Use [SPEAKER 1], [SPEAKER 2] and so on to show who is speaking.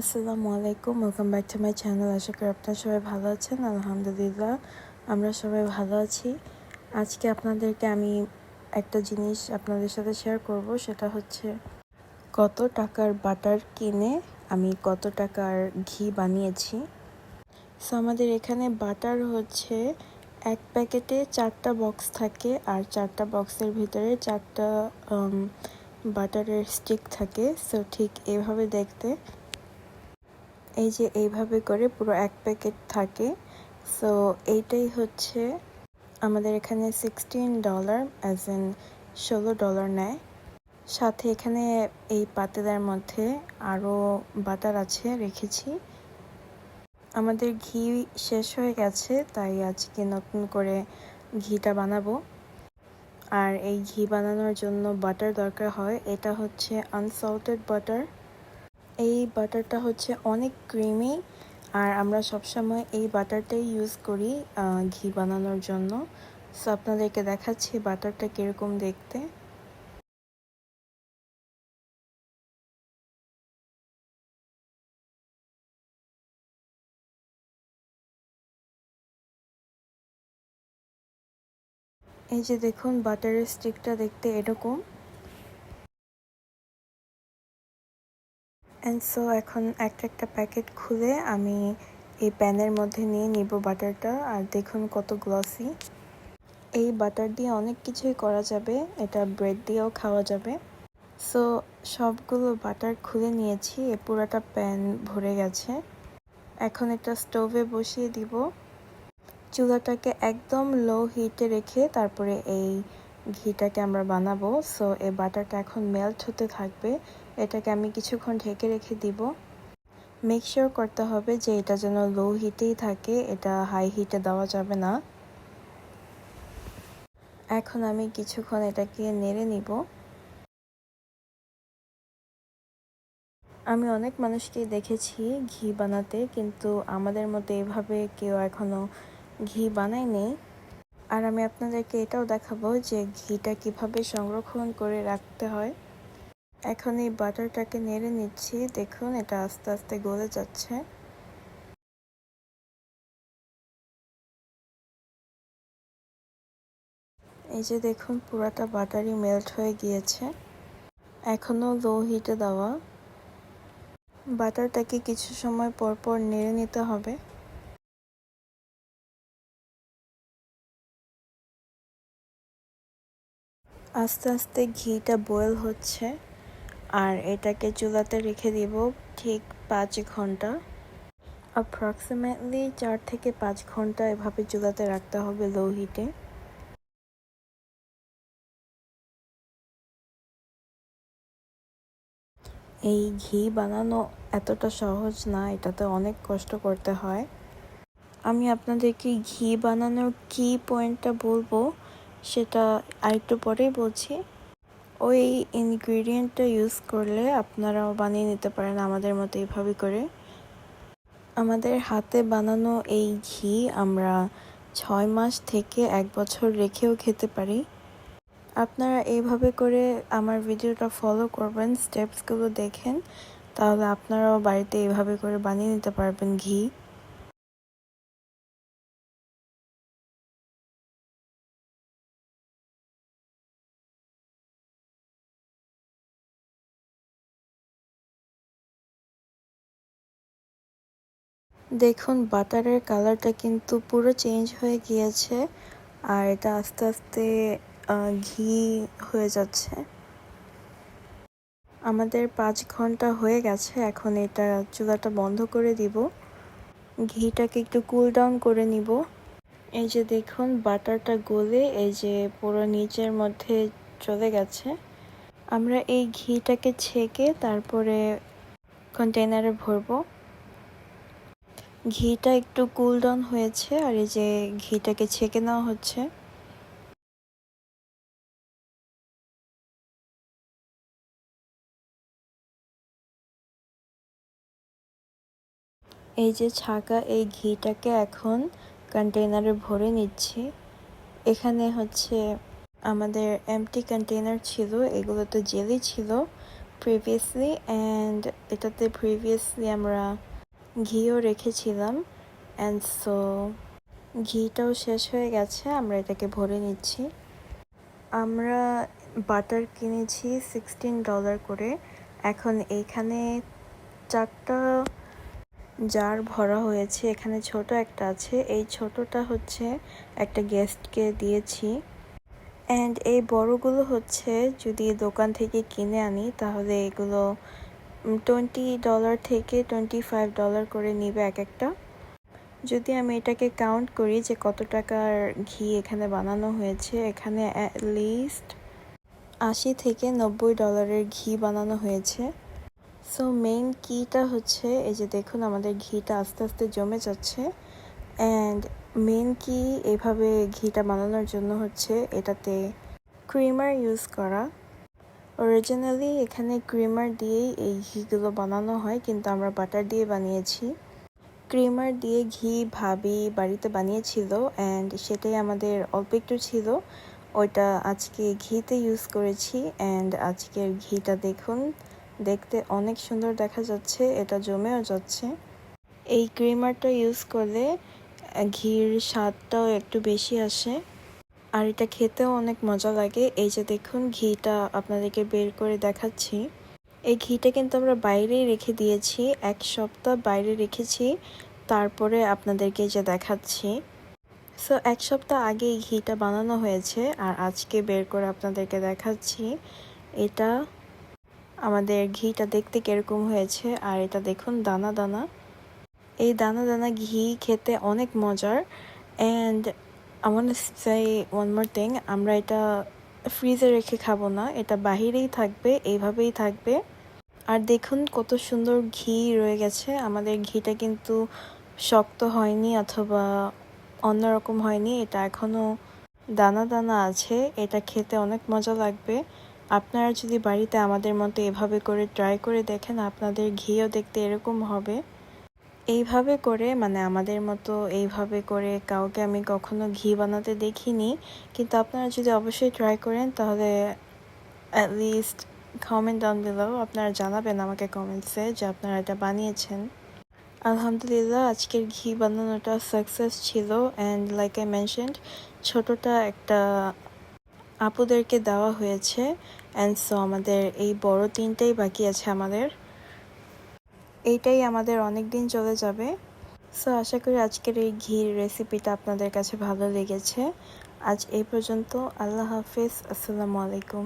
[SPEAKER 1] আসসালামু আলাইকুম welcome back to my channel আশা করি আপনারা সবাই ভালো আছেন, আলহামদুলিল্লাহ, আমরা সবাই ভালো আছি। আজকে আপনাদেরকে আমি একটা জিনিস আপনাদের সাথে শেয়ার করব, সেটা হচ্ছে কত টাকার বাটার কিনে আমি কত টাকার ঘি বানিয়েছি। সো আমাদের এখানে বাটার হচ্ছে এক প্যাকেটে চারটা বক্স থাকে, আর চারটা বক্সের ভিতরে চারটা বাটারের স্টিক থাকে। সো ঠিক এভাবে দেখতে। এই যে এইভাবে করে পুরো এক প্যাকেট থাকে। সো এইটাই হচ্ছে আমাদের এখানে সিক্সটিন ডলার অ্যাজ এন ষোলো ডলার নেয়। সাথে এখানে এই পাতেদার মধ্যে আরও বাটার আছে রেখেছি। আমাদের ঘি শেষ হয়ে গেছে, তাই আজকে নতুন করে ঘিটা বানাবো। আর এই ঘি বানানোর জন্য বাটার দরকার হয়, এটা হচ্ছে আনসল্টেড বাটার এই বাটারটা হচ্ছে অনেক ক্রিমি আর আমরা সবসময় এই বাটারটাই ইউজ করি ঘি বানানোর জন্য। সো আপনাদেরকে দেখাচ্ছি বাটারটা কীরকম দেখতে। এই যে দেখুন, বাটারের স্টিকটা দেখতে এরকম। অ্যান্ড সো এখন একটা একটা প্যাকেট খুলে আমি এই প্যানের মধ্যে নিয়ে নিব বাটারটা। আর দেখুন কত গ্লসি এই বাটার দিয়ে অনেক কিছুই করা যাবে। এটা ব্রেড দিয়েও খাওয়া যাবে। সো সবগুলো বাটার খুলে নিয়েছি। এ পুরাটা প্যান ভরে গেছে। এখন এটা স্টোভে বসিয়ে দিব। চুলাটাকে একদম লো হিটে রেখে তারপরে এই ঘিটাকে আমরা বানাবো। সো এই বাটারটা এখন মেল্ট হতে থাকবে। এটাকে আমি কিছুক্ষণ ঢেকে রেখে দিব। মেক শিওর করতে হবে যে এটা যেন লো হিটেই থাকে, এটা হাই হিটে দেওয়া যাবে না। এখন আমি কিছুক্ষণ এটাকে নেড়ে নিব। আমি অনেক মানুষকেই দেখেছি ঘি বানাতে, কিন্তু আমাদের মতো এভাবে কেউ এখনও ঘি বানায়নি আর আমি আপনাদেরকে এটাও দেখাবো যে ঘিটা কীভাবে সংরক্ষণ করে রাখতে হয়। এখন এই বাটারটাকে নেড়ে নিচ্ছি। দেখুন, এটা আস্তে আস্তে গলে যাচ্ছে। এই যে দেখুন, পুরাটা বাটারই মেল্ট হয়ে গিয়েছে। এখনও লো হিটে দেওয়া। বাটারটাকে কিছু সময় পর পর নেড়ে নিতে হবে। আস্তে আস্তে ঘিটা বয়েল হচ্ছে। আর এটাকে চুলাতে রেখে দিব ঠিক পাঁচ ঘণ্টা। অ্যাপ্রক্সিমেটলি চার থেকে পাঁচ ঘণ্টা এভাবে চুলাতে রাখতে হবে লো হিটে এই ঘি বানানো এতটা সহজ না, এটাতে অনেক কষ্ট করতে হয়। আমি আপনাদেরকে ঘি বানানোর কি পয়েন্টটা বলব, সেটা আরেকটু পরেই বলছি। ওই ইনগ্রিডিয়েন্টটা ইউজ করলে আপনারাও বানিয়ে নিতে পারেন আমাদের মতো এইভাবে করে। আমাদের হাতে বানানো এই ঘি আমরা ছয় মাস থেকে এক বছর রেখেও খেতে পারি। আপনারা এইভাবে করে আমার ভিডিওটা ফলো করবেন স্টেপসগুলো দেখেন, তাহলে আপনারাও বাড়িতে এইভাবে করে বানিয়ে নিতে পারবেন ঘি। দেখুন, বাটারের কালারটা কিন্তু পুরো চেঞ্জ হয়ে গিয়েছে আর এটা আস্তে আস্তে ঘি হয়ে যাচ্ছে। আমাদের পাঁচ ঘণ্টা হয়ে গেছে, এখন এটা চুলাটা বন্ধ করে দিব। ঘিটাকে একটু কুল ডাউন করে নিব। এই যে দেখুন, বাটারটা গলে এই যে পুরো নিচের মধ্যে চলে গেছে। আমরা এই ঘিটাকে ছেঁকে তারপরে কন্টেনারে ভরবো। ঘিটা একটু কুল ডাউন হয়েছে আর এই যে ঘিটাকে ছেঁকে নেওয়া হচ্ছে। এই যে ছাকা এই ঘিটাকে এখন কন্টেনারে ভরে নিচ্ছি। এখানে হচ্ছে আমাদের এমটি কন্টেনার ছিল, এগুলোতে জেলি ছিল প্রিভিয়াসলি অ্যান্ড এটাতে প্রিভিয়াসলি আমরা ঘিও রেখেছিলাম অ্যান্ড সো ঘিটাও শেষ হয়ে গেছে, আমরা এটাকে ভরে নিচ্ছি। আমরা বাটার কিনেছি সিক্সটিন ডলার করে। এখন এইখানে চারটা জার ভরা হয়েছে, এখানে ছোট একটা আছে। এই ছোটটা হচ্ছে একটা গেস্টকে দিয়েছি। অ্যান্ড এই বড়গুলো হচ্ছে যদি দোকান থেকে কিনে আনি, তাহলে এগুলো টোয়েন্টি ডলার থেকে টোয়েন্টি ফাইভ ডলার করে নিবে এক একটা। যদি আমি এটাকে কাউন্ট করি যে কত টাকার ঘি এখানে বানানো হয়েছে, এখানে লিস্ট আশি থেকে নব্বই ডলারের ঘি বানানো হয়েছে। সো মেইন কিটা হচ্ছে, এই যে দেখুন আমাদের ঘিটা আস্তে আস্তে জমে যাচ্ছে। অ্যান্ড মেন কি এভাবে ঘিটা বানানোর জন্য হচ্ছে এটাতে ক্রিমার ইউজ করা। অরিজিনালি এখানে ক্রিমার দিয়েই এই ঘিগুলো বানানো হয়, কিন্তু আমরা বাটার দিয়ে বানিয়েছি। ক্রিমার দিয়ে ঘি, ভাবি বাড়িতে বানিয়েছিল অ্যান্ড সেটাই আমাদের অল্প একটু ছিল। ওইটা আজকে ঘিতে ইউজ করেছি অ্যান্ড আজকের ঘিটা দেখুন, দেখতে অনেক সুন্দর দেখা যাচ্ছে, এটা জমেও যাচ্ছে। এই ক্রিমারটা ইউজ করলে, ঘির স্বাদটাও একটু বেশি আসে। আর এটা খেতেও অনেক মজা লাগে। এই যে দেখুন, ঘিটা আপনাদেরকে বের করে দেখাচ্ছি। এই ঘিটা কিন্তু আমরা বাইরেই রেখে দিয়েছি, এক সপ্তাহ বাইরে রেখেছি। তারপরে আপনাদেরকে যে দেখাচ্ছি। সো এক সপ্তাহ আগে এই ঘিটা বানানো হয়েছে আর আজকে বের করে আপনাদেরকে দেখাচ্ছি। এটা আমাদের ঘিটা দেখতে কীরকম হয়েছে আর এটা দেখুন, দানা দানা। এই দানা দানা ঘি খেতে অনেক মজার। অ্যান্ড আমার সে ওয়ান মোর থিং আমরা এটা ফ্রিজে রেখে খাব না। এটা বাহিরেই থাকবে, এইভাবেই থাকবে। আর দেখুন কত সুন্দর ঘি রয়ে গেছে। আমাদের ঘিটা কিন্তু শক্ত হয়নি অথবা অন্যরকম হয়নি। এটা এখনও দানা দানা আছে। এটা খেতে অনেক মজা লাগবে। আপনারা যদি বাড়িতে আমাদের মতো এভাবে করে ট্রাই করে দেখেন, আপনাদের ঘিও দেখতে এরকম হবে। এইভাবে করে মানে আমাদের মতো এইভাবে করে কাউকে আমি কখনো ঘি বানাতে দেখিনি। কিন্তু আপনারা যদি অবশ্যই ট্রাই করেন, তাহলে অ্যাট লিস্ট কমেন্ট ডাউন দিলেও আপনারা জানাবেন আমাকে কমেন্টসে যে আপনারা এটা বানিয়েছেন। আলহামদুলিল্লাহ, আজকের ঘি বানানোটা সাকসেস ছিল অ্যান্ড লাইক আই মেনশনড ছোটোটা একটা আপুদেরকে দেওয়া হয়েছে। অ্যান্ড সো আমাদের এই বড় তিনটাই বাকি আছে আমাদের। এইটাই আমাদের অনেক দিন চলে যাবে। সো আশা করি আজকের এই ঘির রেসিপিটা আপনাদের কাছে ভালো লেগেছে। আজ এই পর্যন্ত আল্লাহ হাফিজ, আসসালামু আলাইকুম।